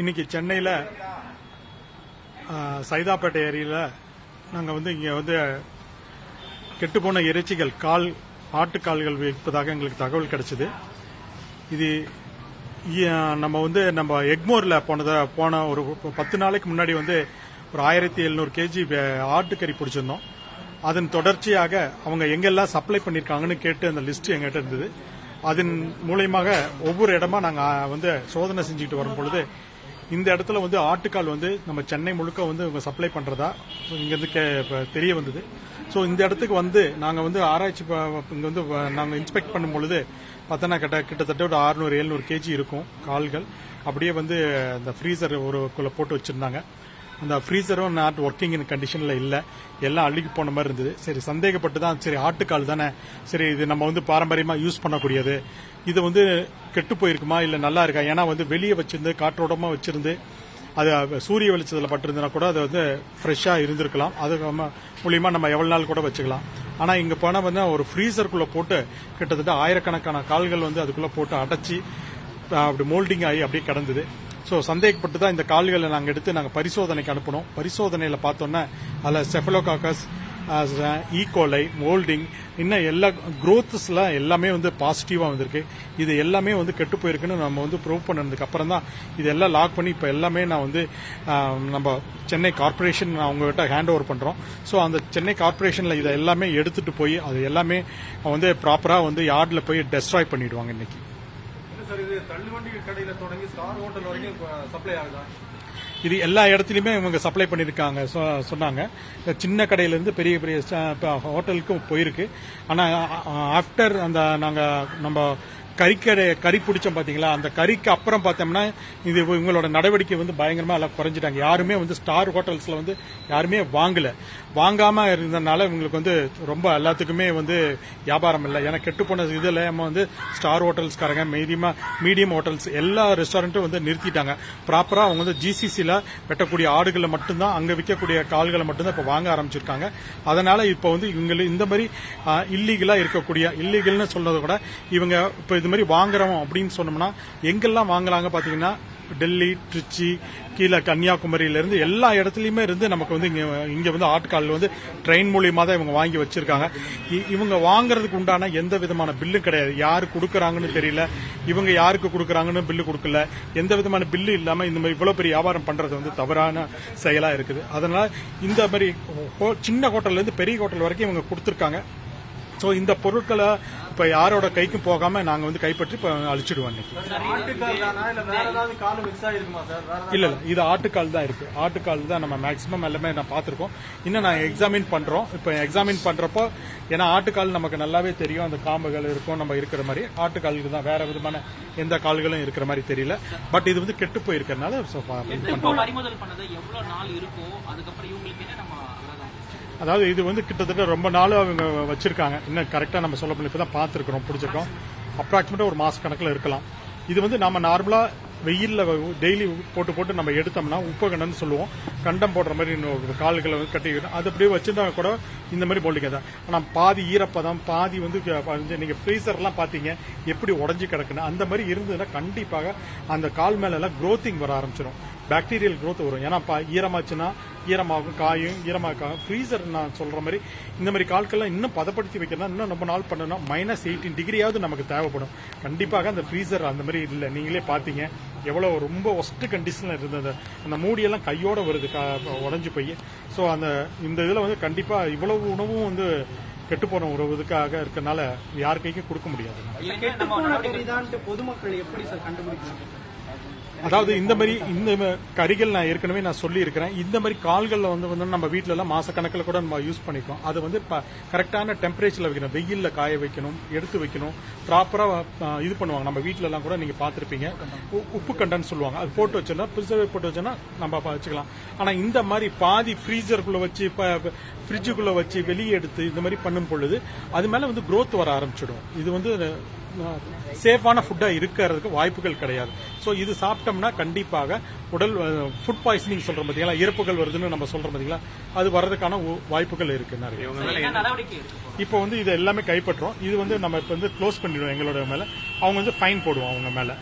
இன்னைக்கு சென்னையில் சைதாப்பேட்டை ஏரியில் நாங்கள் வந்து இங்கே வந்து கெட்டுப்போன இறைச்சிகள் கால் ஆட்டுக்கால்கள் விற்பதாக எங்களுக்கு தகவல் கிடைச்சிது. இது நம்ம வந்து நம்ம எக்மோரில் போனதை போன ஒரு பத்து நாளைக்கு முன்னாடி வந்து ஒரு ஆயிரத்தி எழுநூறு கேஜி ஆட்டுக்கறி பிடிச்சிருந்தோம். அதன் தொடர்ச்சியாக அவங்க எங்கெல்லாம் சப்ளை பண்ணியிருக்காங்கன்னு கேட்டு அந்த லிஸ்ட் எங்கிட்ட இருந்தது. அதன் மூலயமாக ஒவ்வொரு இடமா நாங்கள் வந்து சோதனை செஞ்சுட்டு வரும் பொழுது இந்த இடத்துல வந்து ஆட்டுக்கால் வந்து நம்ம சென்னை முழுக்க வந்து இவங்க சப்ளை பண்றதா? இங்கிருந்து கே- தெரிய வந்தது. ஸோ இந்த இடத்துக்கு வந்து நாங்கள் வந்து ஆராய்ச்சி ப- வந்து நாங்கள் இன்ஸ்பெக்ட் பண்ணும் பொழுது பார்த்தோன்னா கிட்ட கிட்டத்தட்ட ஒரு அறுநூறு எழுநூறு கேஜி இருக்கும் கால்கள். அப்படியே வந்து அந்த ஃப்ரீசர் ஒரு குள்ள போட்டு வச்சிருந்தாங்க. அந்த ஃப்ரீசரும் நாட் ஒர்க்கிங் இன் இல்லை. எல்லாம் அழுகி போன மாதிரி இருந்தது. சரி சந்தேகப்பட்டு தான் சரி ஆட்டுக்கால் தானே. சரி இது நம்ம வந்து பாரம்பரியமாக யூஸ் பண்ணக்கூடியது. இது வந்து கெட்டு போயிருக்குமா? இல்லை நல்லா இருக்கா? ஏன்னா வந்து வெளியே வச்சிருந்து காற்றோடமாக வச்சிருந்து அது சூரிய வெளிச்சத்தில் பட்டிருந்தனா கூட அது வந்து ஃப்ரெஷ்ஷாக இருந்திருக்கலாம். அது நம்ம மூலியமா நம்ம எவ்வளோ நாள் கூட வச்சுக்கலாம். ஆனால் இங்கே போனால் வந்து ஒரு ஃப்ரீசருக்குள்ளே போட்டு கிட்டத்தட்ட ஆயிரக்கணக்கான கால்கள் வந்து அதுக்குள்ளே போட்டு அடைச்சி அப்படி மோல்டிங் ஆகி அப்படியே கிடந்தது. ஸோ சந்தேகப்பட்டு தான் இந்த கால்களை நாங்கள் எடுத்து நாங்கள் பரிசோதனைக்கு அனுப்பினோம். பரிசோதனையில் பார்த்தோன்னா அதில் செஃபலோகாக்கஸ் ஈகோலை மோல்டிங் இன்னும் எல்லா குரோத்ஸில் எல்லாமே வந்து பாசிட்டிவாக வந்திருக்கு. இது எல்லாமே வந்து கெட்டு போயிருக்குன்னு நம்ம வந்து ப்ரூவ் பண்ணதுக்கு அப்புறம் தான் இதெல்லாம் லாக் பண்ணி இப்போ எல்லாமே நான் வந்து நம்ம சென்னை கார்பரேஷன் அவங்ககிட்ட ஹேண்ட் ஓவர் பண்ணுறோம் ஸோ அந்த சென்னை கார்பரேஷனில் இதை எல்லாமே எடுத்துகிட்டு போய் அது எல்லாமே வந்து ப்ராப்பராக வந்து யார்டில் போய் டெஸ்ட்ராய் பண்ணிடுவாங்க இன்னைக்கு. சார். இது தள்ளுவண்டி கடையில தொடங்கி ஸ்டார் ஹோட்டல் வரைக்கும் சப்ளை ஆகுதா? இது எல்லா இடத்துலையுமே இவங்க சப்ளை பண்ணியிருக்காங்க சொ- சொன்னாங்க. சின்ன கடையிலேருந்து பெரிய பெரிய ஹோட்டலுக்கும் போயிருக்கு. ஆனால் ஆஃப்டர் அந்த நாங்கள் நம்ம கறிக்கடை கறி பிடிச்சோம் பார்த்தீங்களா அந்த கறிக்கு அப்புறம் பார்த்தோம்னா இது இவங்களோட நடவடிக்கை வந்து பயங்கரமாக எல்லாம் குறைஞ்சிட்டாங்க. யாருமே வந்து ஸ்டார் ஹோட்டல்ஸில் வந்து யாருமே வாங்கல. வாங்காமல் இருந்ததுனால இவங்களுக்கு வந்து ரொம்ப எல்லாத்துக்குமே வந்து வியாபாரம் இல்லை. ஏன்னா கெட்டு போன இதுல வந்து ஸ்டார் ஹோட்டல்ஸ்காரங்க மீடியமா மீடியம் ஹோட்டல்ஸ் எல்லா ரெஸ்டாரண்ட்டும் வந்து நிறுத்திட்டாங்க. ப்ராப்பராக அவங்க வந்து ஜிசிசியில் வெட்டக்கூடிய ஆடுகளை மட்டும்தான் அங்கே விற்கக்கூடிய கால்களை மட்டும்தான் இப்போ வாங்க ஆரம்பிச்சிருக்காங்க. அதனால இப்போ வந்து இவங்க இந்த மாதிரி இல்லீகலாக இருக்கக்கூடிய இல்லீகல்னு சொல்றதை கூட இவங்க இப்போ இது மாதிரி வாங்குறோம் அப்படின்னு சொன்னோம்னா எங்கெல்லாம் வாங்குறாங்க பாத்தீங்கன்னா டெல்லி திருச்சி கீழே கன்னியாகுமரியில இருந்து எல்லா இடத்துலயுமே இருந்து நமக்கு வந்து இங்க இங்கே வந்து ஆட்கால் வந்து ட்ரெயின் மூலியமா தான் இவங்க வாங்கி வச்சிருக்காங்க. இ- இவங்க வாங்குறதுக்கு உண்டான எந்த விதமான பில்லும் கிடையாது. யாரு கொடுக்கறாங்கன்னு தெரியல. இவங்க யாருக்கு கொடுக்கறாங்கன்னு பில்லு கொடுக்கல. எந்த விதமான பில்லு இல்லாம இந்த மாதிரி இவ்வளவு பெரிய வியாபாரம் பண்றது வந்து தவறான செயலா இருக்குது. அதனால இந்த மாதிரி சின்ன ஹோட்டல்ல இருந்து பெரிய ஹோட்டல் வரைக்கும் இவங்க கொடுத்துருக்காங்க. ஸோ இந்த பொருட்களை இப்ப யாரோட கைக்கும் போகாம நாங்க வந்து கைப்பற்றி இப்ப அழிச்சிடுவோம் இன்னைக்கு. ஆட்டுக்கால் தானா இல்ல வேற ஏதாவது கால் மிக்ஸ் ஆயிருக்குமா சார்? வேற ஏதாவது இல்ல இது ஆட்டுக்கால் தான் இருக்கு. ஆட்டுக்கால் தான் நம்ம மேக்ஸிமம் எல்லாமே நான் பார்த்திருக்கோம். இன்னும் நான் எக்ஸாமின் பண்றோம். இப்போ எக்ஸாமின் பண்றப்போ ஏன்னா ஆட்டுக்கால் நமக்கு நல்லாவே தெரியும். அந்த காம்புகள் இருக்கும் நம்ம இருக்கிற மாதிரி. ஆட்டுக்காலுக்கு தான். வேற விதமான எந்த கால்களும் இருக்கிற மாதிரி தெரியல. பட் இது வந்து கெட்டு போயிருக்கிறதுனால அதாவது இது வந்து கிட்டத்தட்ட ரொம்ப நாள் அவங்க வச்சிருக்காங்க. இன்னும் கரெக்டாக நம்ம சொல்ல முடியல. இப்பதான் பார்த்துருக்குறோம் பிடிச்சிருக்கோம் அப்ராக்சிமேட்டாக ஒரு மாச கணக்கில் இருக்கலாம். இது வந்து நம்ம நார்மலாக வெயிலில் டெய்லி போட்டு போட்டு நம்ம எடுத்தோம்னா உப்பு கண்டம்னு சொல்லுவோம். கண்டம் போடுற மாதிரி இன்னொரு கால்களை வந்து கட்டி அது அப்படியே வச்சிருந்தா கூட இந்த மாதிரி போலிங்க தான் ஆனால் பாதி ஈரப்பதம் பாதி வந்து நீங்கள் ஃப்ரீசர்லாம் பார்த்தீங்க எப்படி உடஞ்சி கிடக்குன்னு அந்த மாதிரி இருந்ததுன்னா கண்டிப்பாக அந்த கால் மேலெல்லாம் எல்லாம் வர ஆரம்பிச்சிடும் பாக்டீரியல் growth வரும். ஏன்னா ஈரமாச்சுன்னா ஈரமாகும் காயும் ஈரமாக்காகும் ஃப்ரீசர் நான் சொல்ற மாதிரி இந்த மாதிரி கால்கள்லாம் இன்னும் பதப்படுத்தி வைக்கிறதா இன்னும் ரொம்ப நாள் பண்ணணும் மைனஸ் எயிட்டீன் டிகிரியாவது நமக்கு தேவைப்படும். கண்டிப்பாக அந்த ஃப்ரீசர் அந்த மாதிரி இல்லை. நீங்களே பார்த்தீங்க எவ்வளவு ரொம்ப ஒஸ்ட் கண்டிஷன்ல இருந்தது. அந்த மூடியெல்லாம் கையோட வருது கா- உடைஞ்சு போய். ஸோ அந்த இந்த இதில் வந்து கண்டிப்பா இவ்வளவு உணவும் வந்து கெட்டுப்போன உறவு இதுக்காக இருக்கனால யார் கைக்கும் கொடுக்க முடியாது. பொதுமக்கள் எப்படி சார் அதாவது இந்த மாதிரி இந்த கறிகள் நான் ஏற்கனவே நான் சொல்லி இருக்கிறேன் இந்த மாதிரி கால்களில் வந்து வந்து நம்ம வீட்ல எல்லாம் மாசக்கணக்கில் கூட நம்ம யூஸ் பண்ணிக்கோம் அது வந்து கரெக்டான டெம்பரேச்சர்ல வைக்கணும். வெயில்ல காய வைக்கணும் எடுத்து வைக்கணும். ப்ராப்பரா இது பண்ணுவாங்க. நம்ம வீட்ல எல்லாம் கூட நீங்க பார்த்துருப்பீங்க. உப்பு கண்டன்னு சொல்லுவாங்க. அது போட்டு வச்சோம்னா பிரிசர்வேட் போட்டு வச்சோம்னா நம்ம வச்சுக்கலாம். ஆனா இந்த மாதிரி பாதி ஃப்ரீசருக்குள்ள வச்சு ஃப்ரிட்ஜுக்குள்ள வச்சு வெளியே எடுத்து இந்த மாதிரி பண்ணும் பொழுது அது மேல வந்து குரோத் வர ஆரம்பிச்சிடும். இது வந்து சேஃபான ஃபுட்டா இருக்கிறதுக்கு வாய்ப்புகள் கிடையாது. சோ இது சாப்பிட்டோம்னா கண்டிப்பாக உடல் ஃபுட் பாய்சனிங் சொல்றோம் பாத்தீங்களா? இறப்புகள் வருதுன்னு நம்ம சொல்றோம் பாத்தீங்களா? அது வர்றதுக்கான வாய்ப்புகள் இருக்கு நிறைய. இப்போ வந்து இது எல்லாமே கைப்பற்றோம் இது வந்து நம்ம இப்ப வந்து க்ளோஸ் பண்ணிடுவோம் எங்களோட மேல. அவங்க வந்து ஃபைன் போடுவோம் அவங்க மேல.